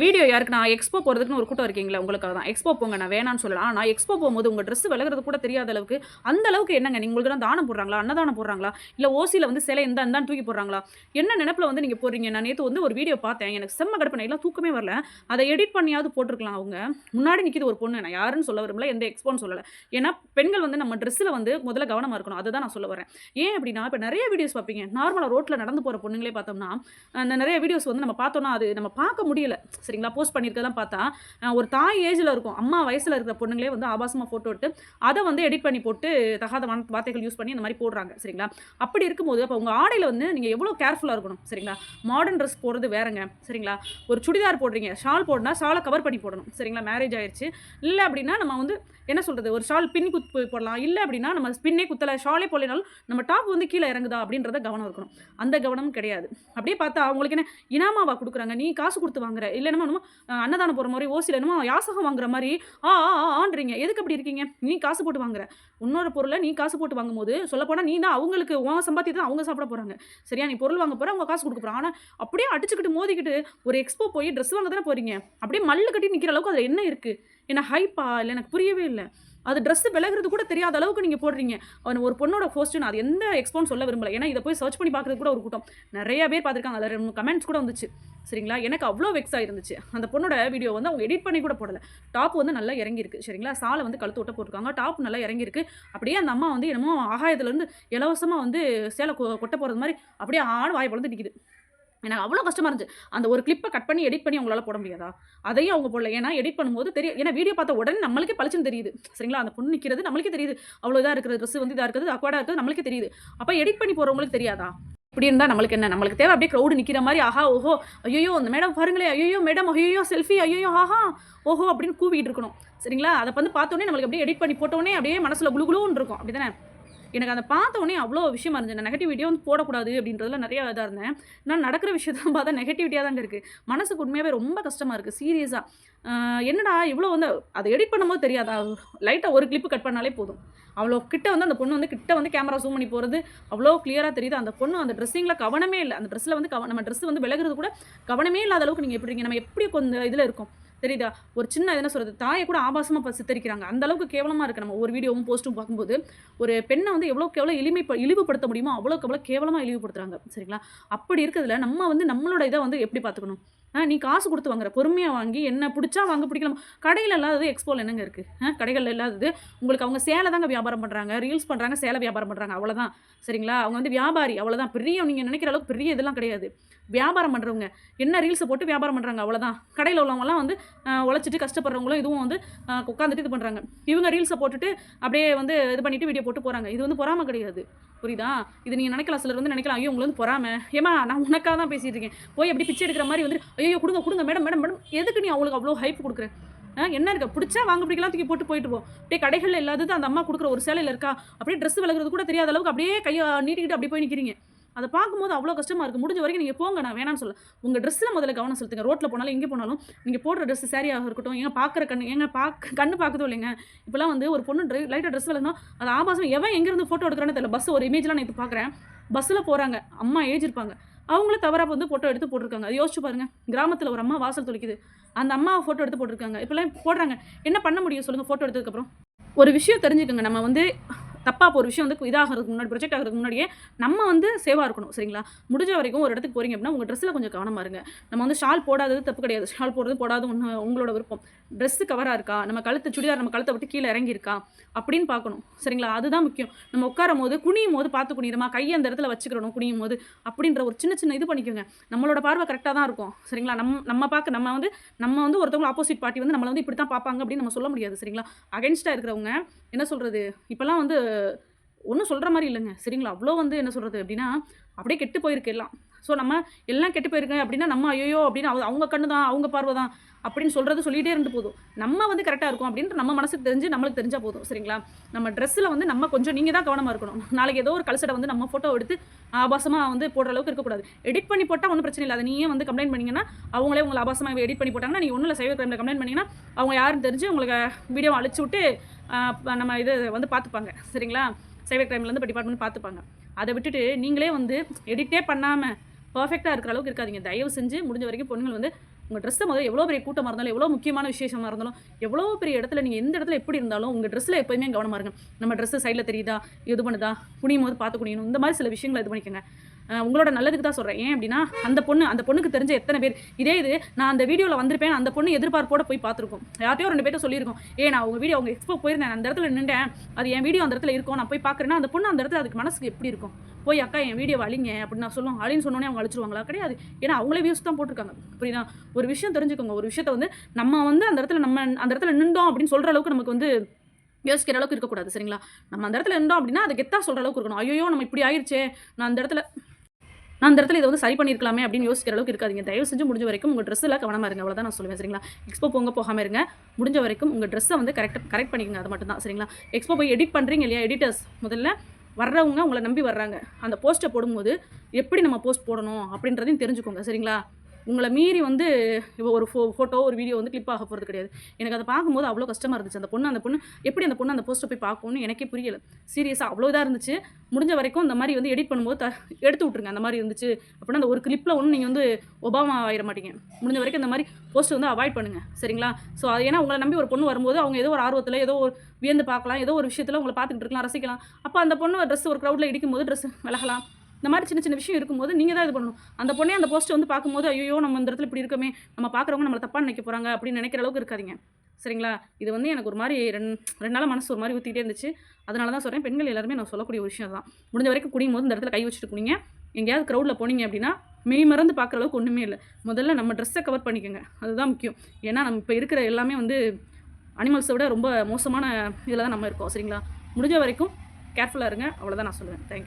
Video யாருக்கு? நான் expo போகிறதுக்குன்னு ஒரு கூட்டம் இருக்கீங்களா உங்களுக்காக தான். எக்ஸ்போ போங்க நான் வேணான்னு சொல்லலாம் நான் எக்ஸ்போ போகும்போது உங்கள் ட்ரெஸ் விலகிறது கூட தெரியாத அளவுக்கு அந்த அளவுக்கு என்னங்க? நீங்கள் உங்களுக்கு தான் தானம் போடுறாங்களா? அன்னதானம் போடுறாங்களா? இல்லை ஓசியில் வந்து சிலை எந்த அந்த தூக்கி போடுறாங்களா? என்ன நினப்பில் வந்து நீங்கள் போடுறீங்க? நான் நேற்று வந்து ஒரு வீடியோ பார்த்தேன். எனக்கு செம்ம கடுப்பு எல்லாம் தூக்கமே வரல. அதை எடிட் பண்ணியாவது போட்டிருக்கலாம் அவங்க. முன்னாடி நிற்கிது ஒரு பொண்ணு. நான் யாருன்னு சொல்ல விரும்பல. எந்த எக்ஸ்போன்னு சொல்லலை. ஏன்னா பெண்கள் வந்து நம்ம ட்ரெஸ்ஸில் வந்து முதல்ல கவனமாக இருக்கணும். அதை தான் நான் சொல்ல வரேன். ஏன் அப்படின்னா இப்போ நிறைய வீடியோஸ் பார்ப்பீங்க. நார்மலாக ரோட்டில் நடந்து போகிற பொண்ணுங்களே பார்த்தோம்னா அந்த நிறைய வீடியோஸ் வந்து நம்ம பார்த்தோம்னா அது நம்ம பார்க்க முடியல. சரிங்களா? போஸ்ட் பண்ணியிருக்கதெல்லாம் பார்த்தா ஒரு தாய் ஏஜில் இருக்கும். அம்மா வயசில் இருக்கிற பொண்ணுங்களே வந்து ஆபாசமாக ஃபோட்டோ எடுத்து அதை வந்து எடிட் பண்ணி போட்டு தகாத வார்த்தைகள் யூஸ் பண்ணி இந்த மாதிரி போடுறாங்க. சரிங்களா? அப்படி இருக்கும்போது அப்போ உங்கள் ஆடையில் வந்து நீங்கள் எவ்வளோ கேர்ஃபுல்லாக இருக்கணும். சரிங்களா? மாடர்ன் ட்ரெஸ் போடுறது வேறங்க. சரிங்களா? ஒரு சுடிதார் போடுறீங்க. ஷால் போடனா ஷாலை கவர் பண்ணி போடணும். சரிங்களா? மேரேஜ் ஆயிடுச்சு இல்லை அப்படின்னா நம்ம வந்து என்ன சொல்கிறது ஒரு ஷால் பின் குத்து போடலாம். இல்லை அப்படின்னா நம்ம பின்னே குத்தலை ஷாலே போடலைனாலும் நம்ம டாப் வந்து கீழே இறங்குதா அப்படின்றத கவனம் இருக்கணும். அந்த கவனமும் கிடையாது. அப்படியே பார்த்தா அவங்களுக்கு என்ன? இனாமாவா கொடுக்குறாங்க. நீ காசு கொடுத்து வாங்குற. இல்லை என்னமோ என்னமோ அன்னதானம் போகிற மாதிரி ஓசியில் என்னமோ யாசகம் வாங்குற மாதிரி ஆ ஆ ஆ, ஆன்றீங்க. எதுக்கு அப்படி இருக்கீங்க? நீ காசு போட்டு வாங்குற. இன்னொரு பொருளை நீ காசு போட்டு வாங்கும்போது சொல்லப்போனால் நீ தான் அவங்களுக்கு உன் சம்பாத்தி தான் அவங்க சாப்பிட போகிறாங்க சரியா? நீ பொருள் வாங்க போகிற அவங்க காசு கொடுக்க போகிறாங்க ஆனால் அப்படியே அடிச்சுக்கிட்டு மோதிக்கிட்டு ஒரு எக்ஸ்போ போய் ட்ரெஸ் வாங்க தானே போகிறீங்க அப்படியே மல்லு கட்டி நிற்கிற அளவுக்கு அதில் என்ன இருக்குது என்ன ஹைப்பா இல்லை எனக்கு புரியவே இல்லை. அது ட்ரெஸ் விலகிறது கூட தெரியாத அளவுக்கு நீங்கள் போடுறீங்க. அவன் ஒரு பொண்ணோட போஸ்ட்டு அது எந்த எக்ஸ்போன் சொல்ல விரும்பல. ஏன்னா இதை போய் சர்ச் பண்ணி பார்க்குறது கூட ஒரு கூட்டம். நிறைய பேர் பார்த்துருக்காங்க. அதில் ரெண்டு கமெண்ட்ஸ் கூட வந்துச்சு. சரிங்களா? எனக்கு அவ்வளோ வெக்ஸ் ஆயிருந்துச்சு. அந்த பொண்ணோட வீடியோ வந்து அவங்க எடிட் பண்ணி கூட போடலை. டாப் வந்து நல்லா இறங்கியிருக்கு. சரிங்களா? சாலை வந்து கழுத்து விட்ட போட்டிருக்காங்க. டாப் நல்லா இறங்கியிருக்கு. அப்படியே அந்த அம்மா வந்து என்னமோ ஆகாயத்துலேருந்து இலவசமாக வந்து சேலை கொ- கொட்ட போகிறது மாதிரி அப்படியே ஆடு வாய் பொழுது நிற்கிது எனக்கு அவ்வளோ கஷ்டமாக இருந்துச்சு. அந்த ஒரு கிளிப்பை கட் பண்ணி எடிட் பண்ணி அவங்களால போட முடியாதா? அதையும் அவங்க போடல. ஏன்னா எடிட் பண்ணும்போது தெரியும் ஏன்னா வீடியோ பார்த்த உடனே நம்மளுக்கே பளிச்சுன்னு தெரியுது. சரிங்களா? அந்த பொண்ணு நிற்கிறது நம்மளுக்கே தெரியுது. அவ்வளோ இதாக இருக்கிற ட்ரெஸ் வந்து இதாக இருக்குது அக்வாடாக இருக்குது நம்மளுக்கே தெரியுது. அப்போ எடிட் பண்ணி போகிறவங்களுக்கு தெரியாதா? இப்படி இருந்தால் நம்மளுக்கு என்ன? நம்மளுக்கு தேவை அப்படியே க்ரௌடு நிற்கிற மாதிரி ஆஹா ஓஹோ ஐயோ அந்த மேடம் பாருங்களே ஐயோ மேடம் ஐயோ செல்ஃபி ஐயோ ஆஹா ஓஹோ அப்படின்னு கூவிட்டு இருக்கணும். சரிங்களா? அதை வந்து பார்த்தோன்னே நம்மளுக்கு அப்படியே எடிட் பண்ணி போட்டோன்னே அப்படியே மனசில் குளுகுளுன்னு இருக்கும். அப்படி தானே எனக்கு அந்த பார்த்த உடனே அவ்வளோ விஷயமா இருந்துச்சு. நான் நெகட்டிவ் வந்து போடக்கூடாது அப்படின்றதுல நிறைய இதாக இருந்தேன். நான் நடக்கிற விஷயத்தான் பார்த்தா நெகட்டிவிட்டியாக தாங்க இருக்குது மனசுக்கு உண்மையாகவே ரொம்ப கஷ்டமாக இருக்குது சீரியஸாக என்னடா இவ்வளோ வந்து அதை எடிட் பண்ணும்போது தெரியாதா? லைட்டாக ஒரு கிளிப்பு கட் பண்ணாலே போதும். அவ்வளோ கிட்ட வந்து அந்த பொண்ணு வந்து கிட்ட வந்து கேமரா ஜூம் பண்ணி போகிறது அவ்வளோ கிளியராக தெரியுது. அந்த பொண்ணு அந்த ட்ரெஸ்ஸிங்கில் கவனமே இல்லை. அந்த ட்ரெஸ்ஸில் வந்து கவ நம்ம ட்ரெஸ் வந்து விலகிறது கூட கவனமே இல்லாத அளவுக்கு நீங்கள் எப்படிங்க நம்ம எப்படி கொஞ்சம் இதில் இருக்கோம்? தெரியுதா? ஒரு சின்ன என்ன சொல்கிறது தாயை கூட ஆபாசமாக சித்தரிக்கிறாங்க. அந்த அளவுக்கு கேவலமாக இருக்குது நம்ம ஒரு வீடியோவும் போஸ்ட்டும் பார்க்கும்போது. ஒரு பெண்ணை வந்து எவ்வளோக்கு எவ்வளோ எளிமை இழிவுபடுத்த முடியுமோ அவ்வளோக்கு எவ்வளோ கேவலமாக இழிவுபடுத்துகிறாங்க சரிங்களா? அப்படி இருக்கிறதுல நம்ம வந்து நம்மளோட இதை வந்து எப்படி பார்த்துக்கணும்? நீ காசு கொடுத்து வாங்குற பொறுமையாக வாங்கி என்ன பிடிச்சா வாங்க பிடிக்கலாம் கடையில் இல்லாதது எக்ஸ்போல் என்னங்க இருக்குது ஆ கடைகளில் இல்லாதது உங்களுக்கு அவங்க சேலை தாங்க வியாபாரம் பண்ணுறாங்க ரீல்ஸ் பண்ணுறாங்க சேலை வியாபாரம் பண்ணுறாங்க அவ்வளோதான் சரிங்களா? அவங்க வந்து வியாபாரி அவ்வளோதான் பெரிய நீங்கள் நினைக்கிற அளவுக்கு பெரிய இதெல்லாம் கிடையாது. வியாபாரம் பண்ணுறவங்க என்ன ரீல்ஸை போட்டு வியாபாரம் பண்ணுறாங்க அவ்வளோதான் கடையில் உள்ளவங்கலாம் வந்து உழைச்சிட்டு கஷ்டப்படுறவங்களும் இதுவும் வந்து உட்காந்துட்டு இது பண்ணுறாங்க இவங்க ரீல்ஸை போட்டுட்டு அப்படியே வந்து இது பண்ணிவிட்டு வீடியோ போட்டு போகிறாங்க இது வந்து பொறாமல் கிடையாது. புரியுதா? இது நீங்கள் நினைக்கலாம் சிலர் வந்து நினைக்கலாம் ஐயோ உங்களுக்கு வந்து பொறாம. ஏமா நான் உனக்காக தான் பேசிட்டு இருக்கேன். போய் அப்படி பிச்சை எடுக்கிற மாதிரி வந்து ஐயோ கொடுங்க கொடுங்க மேடம் மேடம் மேடம். எதுக்கு நீ அவங்களுக்கு அவ்வளோ ஹைப் கொடுக்குற? ஆ, என்ன இருக்கா? பிடிச்சா வாங்க பிடிக்கலாம் தூக்கி போட்டு போயிட்டு போவோம் அப்படியே கடைகளில் இல்லாதது அந்த அம்மா கொடுக்குற ஒரு சேலையில் இருக்கா? அப்படியே ட்ரெஸ் விலகுறது கூட தெரியாத அளவுக்கு அப்படியே கையை நீட்டிக்கிட்டு அப்படியே போய் நிற்கிறீங்க அதை பார்க்கும்போது அவ்வளோ கஷ்டமாக இருக்குது முடிஞ்ச வரைக்கும் நீங்கள் போங்க நான் வேணாம்னு சொல்ல. உங்கள் ட்ரெஸ்ஸில் முதல்ல கவனம் செலுத்துங்க. ரோட்டில் போனாலும் எங்கே போனாலும் நீங்கள் போடுற ட்ரெஸ் சாரியாக இருக்கட்டும் எங்கே பார்க்குற கண்ணு எங்கே பார்க்க கண்ணு பார்க்குதோ இல்லைங்க இப்போலாம் வந்து ஒரு பொண்ணு ட்ரை லைட்டாக ட்ரெஸ் விலகணும் அது ஆபாசம் எவன் எங்கேருந்து ஃபோட்டோ எடுக்கிறான்னு தெரியல. பஸ் ஒரு இமேஜ்லாம் நான் இப்போ பார்க்குறேன். பஸ்ஸில் போகிறாங்க அம்மா ஏஜ் இருப்பாங்க. அவங்கள தவறாக வந்து ஃபோட்டோ எடுத்து போட்டிருக்காங்க. அது யோசிச்சு பாருங்கள் கிராமத்தில் ஒரு அம்மா வாசல் துளிக்குது. அந்த அம்மா ஃபோட்டோ எடுத்து போட்டிருக்காங்க. இப்போலாம் போடுறாங்க. என்ன பண்ண முடியும் சொல்லுங்கள் ஃபோட்டோ எடுத்ததுக்கப்புறம்? ஒரு விஷயம் தெரிஞ்சுக்கோங்க. நம்ம வந்து தப்பாக ஒரு விஷயம் வந்து இதாகிறதுக்கு முன்னாடி ப்ரொஜெக்ட் ஆகிறதுக்கு முன்னாடியே நம்ம வந்து சேவாக இருக்கணும் சரிங்களா? முடிஞ்ச வரைக்கும் ஒரு இடத்துக்கு போகிறீங்க அப்படின்னா உங்கள் ட்ரெஸ்ஸில் கொஞ்சம் கவனமாக இருங்க. நம்ம வந்து ஷால் போடாதது தப்பு கிடையாது. ஷால் போடுறது போடாத ஒன்று உங்களோட விருப்பம். ட்ரெஸ்ஸு கவராக இருக்கா? நம்ம கழுத்து சுடிதார் நம்ம கழுத்தை விட்டு கீழே இறங்கியிருக்கா? அப்படின்னு பார்க்கணும் சரிங்களா? அதுதான் முக்கியம். நம்ம உட்காரும் போது குனியும் போது பார்த்து குனிகிறோமா கையை அந்த இடத்துல வச்சுக்கிறணும் குனியும் போது. அப்படின்ற ஒரு சின்ன சின்ன இது பண்ணிக்கோங்க. நம்மளோட பார்வை கரெக்டாக தான் இருக்கும் சரிங்களா? நம்ம நம்ம பார்க்க நம்ம வந்து நம்ம வந்து ஒருத்தவங்க ஆப்போசிட் பார்ட்டி வந்து நம்மளை வந்து இப்படி தான் பார்ப்பாங்க அப்படின்னு நம்ம சொல்ல முடியாது சரிங்களா? அகென்ஸ்டாக இருக்கிறவங்க என்ன சொல்கிறது இப்போல்லாம் வந்து the ஒன்றும் சொல்கிற மாதிரி இல்லைங்க. சரிங்களா? அவ்வளோ வந்து என்ன சொல்கிறது அப்படின்னா அப்படியே கெட்டு போயிருக்கு எல்லாம். ஸோ நம்ம எல்லாம் கெட்டு போயிருக்கேன் அப்படின்னா நம்ம ஐயோ அப்படின்னு அவ- அவங்க கண்ணு தான் அவங்க பார்வை தான் அப்படின்னு சொல்கிறது சொல்லிகிட்டே இருந்து போதும். நம்ம வந்து கரெக்டாக இருக்கும் அப்படின்ட்டு நம்ம மனசுக்கு தெரிஞ்சு நம்மளுக்கு தெரிஞ்சால் போதும். சரிங்களா? நம்ம ட்ரெஸ்ஸில் வந்து நம்ம கொஞ்சம் நீங்கள் தான் கவனமாக இருக்கணும். நாளைக்கு ஏதோ ஒரு கல்சடை வந்து நம்ம ஃபோட்டோ எடுத்து ஆபாசமாக வந்து போடுற அளவுக்கு இருக்கக்கூடாது. எடிட் பண்ணி போட்டால் ஒன்றும் பிரச்சனை இல்லை. அதை நீயே வந்து கம்ப்ளைண்ட் பண்ணிங்கன்னா அவங்களே உங்களை ஆபாசமாக எடிட் பண்ணி போட்டாங்கன்னா நீங்கள் ஒன்றும் இல்லை. சைபர் கிரைமில் கம்ப்ளைண்ட் பண்ணிங்கன்னா அவங்க யாருன்னு தெரிஞ்சு உங்களுக்கு வீடியோ அழிச்சு விட்டு நம்ம இது வந்து பார்த்துப்பாங்க. சரிங்களா? சைபர் கிரைம்லேருந்து இப்போ டிபார்ட்மெண்ட் பார்த்துப்பாங்க அதை விட்டுட்டு நீங்களே வந்து எடிட்டே பண்ணாமல் பர்ஃபெக்டாக இருக்கிற அளவுக்கு இருக்காதீங்க. தயவு செஞ்சு முடிஞ்ச வரைக்கும் பொண்ணுங்கள் வந்து உங்கள் ட்ரெஸ்ஸை முதல்ல எவ்வளோ பெரிய கூட்டமாக இருந்தாலும் எவ்வளோ முக்கியமான விசேஷமாக இருந்தாலும் எவ்வளோ பெரிய இடத்துல நீங்கள் எந்த இடத்துல எப்படி இருந்தாலும் உங்கள் ட்ரெஸ்ஸில் எப்போயுமே கவனமாக இருங்க. நம்ம ட்ரெஸ்ஸு சைடில் தெரியுதா? இது பண்ணுதா? குனியும் போது பார்த்து குனியணும். இந்த மாதிரி சில விஷயங்களை இது பண்ணிக்கோங்க. உங்களோட நல்லதுக்கு தான் சொல்கிறேன் ஏன் அப்படின்னா அந்த பொண்ணு அந்த பொண்ணுக்கு தெரிஞ்ச எத்தனை பேர்? இதே இது நான் அந்த வீடியோவில் வந்திருப்பேன். அந்த பொண்ணு எதிர்பார்ப்போட போய் பார்த்துருக்கோம். யார்ட்டையோ ரெண்டு பேர்ட்ட சொல்லியிருக்கோம். ஏ நான் உங்கள் வீடியோ உங்கள் எக்ஸ்போ போயிருந்தேன். அந்த இடத்துல நின்றேன் அது என் வீடியோ அந்த இடத்துல இருக்கும். நான் போய் பார்க்குறேன்னா அந்த பொண்ணு அந்த இடத்துல அதுக்கு மனசுக்கு எப்படி இருக்கும்? போய் அக்கா என் வீடியோ அழிங்க அப்படின்னு நான் சொல்லுவோம். அழின்னு சொன்னோன்னே அவங்க அழிச்சிருவாங்களா? கிடையாது. ஏன்னா அவங்களே வியூஸ் தான் போட்டிருக்காங்க. புரியுதா? ஒரு விஷயம் தெரிஞ்சுக்கோங்க. ஒரு விஷயத்த வந்து நம்ம வந்து அந்த இடத்துல நம்ம அந்த இடத்துல நின்றோம் அப்படின்னு சொல்கிற அளவுக்கு நமக்கு வந்து யோசிக்கிற அளவுக்கு இருக்கக்கூடாது. சரிங்களா? நம்ம அந்த இடத்துல இருந்தோம் அப்படின்னா அதை கெத்தா சொல்கிற அளவுக்கு இருக்கணும். ஐயோ நம்ம இப்படி ஆயிடுச்சே நான் அந்த இடத்துல நான் அந்த இடத்துல இதை வந்து சரி பண்ணியிருக்கலாமே அப்படின்னு யோசிக்கிற அளவுக்கு இருக்காதிங்க. தயவு செஞ்சு முடிஞ்ச வரைக்கும் உங்கள் ட்ரெஸ்ஸில் கவனமாக இருங்க. அவ்வளோதான் நான் சொல்லுவேன் சரிங்களா? எக்ஸ்போ போங்க போகாமல் இருங்க. முடிஞ்ச வரைக்கும் உங்கள் ட்ரெஸ்ஸை வந்து கரெக்டாக கரெக்ட் பண்ணிக்கங்க. அது மட்டும் தான் சரிங்களா? எக்ஸ்போ போய் எடிட் பண்ணுறீங்க இல்லையா எடிட்டர்ஸ் முதல்ல வர்றவங்க உங்களை நம்பி வர்றாங்க. அந்த போஸ்ட்டை போடும்போது எப்படி நம்ம போஸ்ட் போடணும் அப்படின்றதையும் தெரிஞ்சுக்கோங்க சரிங்களா? உங்களை மீறி வந்து இப்போ ஒரு ஃபோ ஃபோட்டோ ஒரு வீடியோ வந்து கிளிப் ஆக போகிறது கிடையாது. எனக்கு அதை பார்க்கும்போது அவ்வளோ கஷ்டமாக இருந்துச்சு. அந்த பொண்ணு அந்த பொண்ணு எப்படி அந்த பொண்ணு அந்த போஸ்ட்டை போய் பார்க்கணும்னு எனக்கே புரியல. சீரியஸாக அவ்வளோ இதாக இருந்துச்சு. முடிஞ்ச வரைக்கும் இந்த மாதிரி வந்து எடிட் பண்ணும்போது த எடுத்து விட்ருங்க அந்த மாதிரி இருந்துச்சு. அப்படின்னா அந்த ஒரு கிளிப்பில் ஒன்றும் நீங்கள் வந்து ஒபாமா ஆயிட மாட்டீங்க. முடிஞ்ச வரைக்கும் இந்த மாதிரி போஸ்ட் வந்து அவாய்ட் பண்ணுங்கள் சரிங்களா? ஸோ அது ஏன்னா உங்களை நம்பி ஒரு பொண்ணு வரும்போது அவங்க ஏதோ ஒரு ஆர்வத்தில் ஏதோ ஒரு வியந்து பார்க்கலாம். ஏதோ ஒரு விஷயத்தில் உங்களை பார்த்துக்கிட்டு இருக்கலாம் ரசிக்கலாம். அப்போ அந்த பொண்ணு ட்ரெஸ் ஒரு க்ரௌடில் இடிக்கும்போது ட்ரெஸ் விலகலாம். இந்த மாதிரி சின்ன சின்ன விஷயம் இருக்கும்போது நீங்கள் தான் இது பண்ணணும். அந்த பொண்ணே அந்த போஸ்ட்டை வந்து பார்க்கும்போது ஐயோ நம்ம இந்த இடத்துல இப்படி இருக்கமே நம்ம பார்க்குறவங்க நம்மளை தப்பாக நினைக்க போகிறாங்க அப்படின்னு நினைக்கிற அளவுக்கு இருக்காதிங்க. சரிங்களா? இது வந்து எனக்கு ஒரு மாதிரி ரெண்டு ரெண்டு நாளாக மனசு ஒரு மாதிரி ஊற்றிக்கிட்டே இருந்துச்சு. அதனால தான் சொல்கிறேன் பெண்கள் எல்லாருமே நான் சொல்லக்கூடிய விஷயம் தான் முடிஞ்ச வரைக்கும் குடியும் போது இந்த இடத்துல கை வச்சுட்டு குடிங்க எங்கேயாவது க்ரௌடில் போனீங்க அப்படின்னா மெய் மறந்து பார்க்குற அளவுக்கு ஒன்றுமே இல்லை. முதல்ல நம்ம ட்ரெஸ்ஸை கவர் பண்ணிக்கோங்க. அதுதான் முக்கியம். ஏன்னா நம்ம இப்போ இருக்கிற எல்லாமே வந்து அனிமல்ஸை விட ரொம்ப மோசமான இதில் தான் நம்ம இருக்கோம். சரிங்களா? முடிஞ்ச வரைக்கும் கேர்ஃபுல்லாக இருங்க. அவ்வளோதான் நான் சொல்லுவேன். தேங்க்யூ